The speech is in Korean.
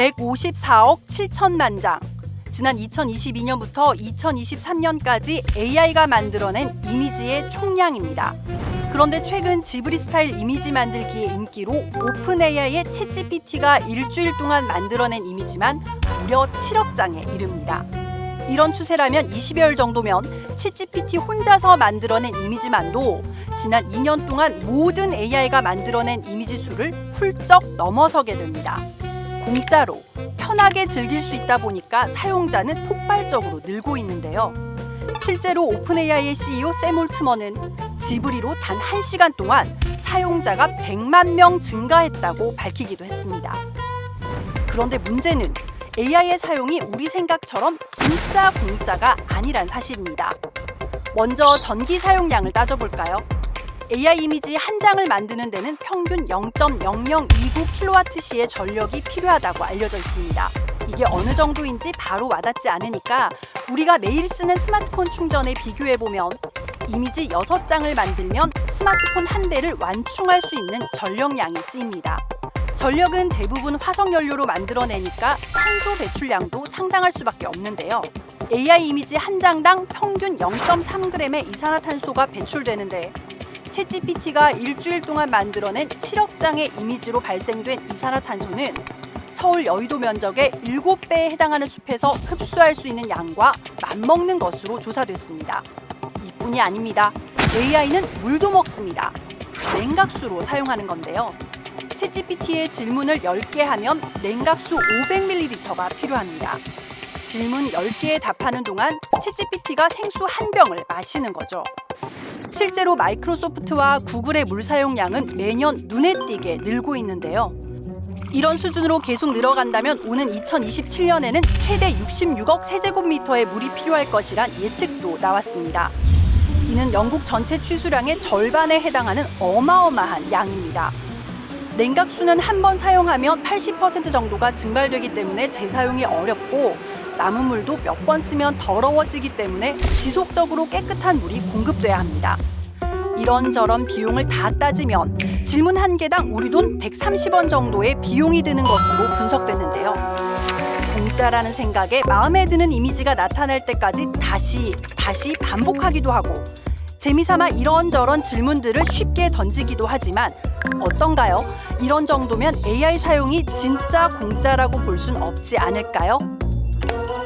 154억 7천만 장. 지난 2022년부터 2023년까지 AI가 만들어낸 이미지의 총량입니다. 그런데 최근 지브리 스타일 이미지 만들기의 인기로 오픈 AI의 챗GPT가 일주일 동안 만들어낸 이미지만 무려 7억 장에 이릅니다. 이런 추세라면 20여일 정도면 챗GPT 혼자서 만들어낸 이미지만도 지난 2년 동안 모든 AI가 만들어낸 이미지 수를 훌쩍 넘어서게 됩니다. 공짜로 편하게 즐길 수 있다 보니까 사용자는 폭발적으로 늘고 있는데요. 실제로 오픈AI의 CEO 샘 올트먼은 지브리로 단 1시간 동안 사용자가 100만 명 증가했다고 밝히기도 했습니다. 그런데 문제는 AI의 사용이 우리 생각처럼 진짜 공짜가 아니란 사실입니다. 먼저 전기 사용량을 따져볼까요? AI 이미지 한 장을 만드는 데는 평균 0.0029kWh의 전력이 필요하다고 알려져 있습니다. 이게 어느 정도인지 바로 와닿지 않으니까 우리가 매일 쓰는 스마트폰 충전에 비교해 보면 이미지 6장을 만들면 스마트폰 한 대를 완충할 수 있는 전력량이 쓰입니다. 전력은 대부분 화석 연료로 만들어내니까 탄소 배출량도 상당할 수밖에 없는데요. AI 이미지 한 장당 평균 0.3g의 이산화탄소가 배출되는데 챗GPT가 일주일 동안 만들어낸 7억 장의 이미지로 발생된 이산화탄소는 서울 여의도 면적의 7배에 해당하는 숲에서 흡수할 수 있는 양과 맞먹는 것으로 조사됐습니다. 이뿐이 아닙니다. AI는 물도 먹습니다. 냉각수로 사용하는 건데요. 챗GPT의 질문을 10개 하면 냉각수 500ml가 필요합니다. 질문 10개에 답하는 동안 챗GPT가 생수 한 병을 마시는 거죠. 실제로 마이크로소프트와 구글의 물 사용량은 매년 눈에 띄게 늘고 있는데요. 이런 수준으로 계속 늘어간다면 오는 2027년에는 최대 66억 세제곱미터의 물이 필요할 것이란 예측도 나왔습니다. 이는 영국 전체 취수량의 절반에 해당하는 어마어마한 양입니다. 냉각수는 한 번 사용하면 80% 정도가 증발되기 때문에 재사용이 어렵고 남은 물도 몇 번 쓰면 더러워지기 때문에 지속적으로 깨끗한 물이 공급돼야 합니다. 이런저런 비용을 다 따지면 질문 한 개당 우리 돈 130원 정도의 비용이 드는 것으로 분석됐는데요. 공짜라는 생각에 마음에 드는 이미지가 나타날 때까지 다시 다시 반복하기도 하고 재미삼아 이런저런 질문들을 쉽게 던지기도 하지만 어떤가요? 이런 정도면 AI 사용이 진짜 공짜라고 볼 순 없지 않을까요? Música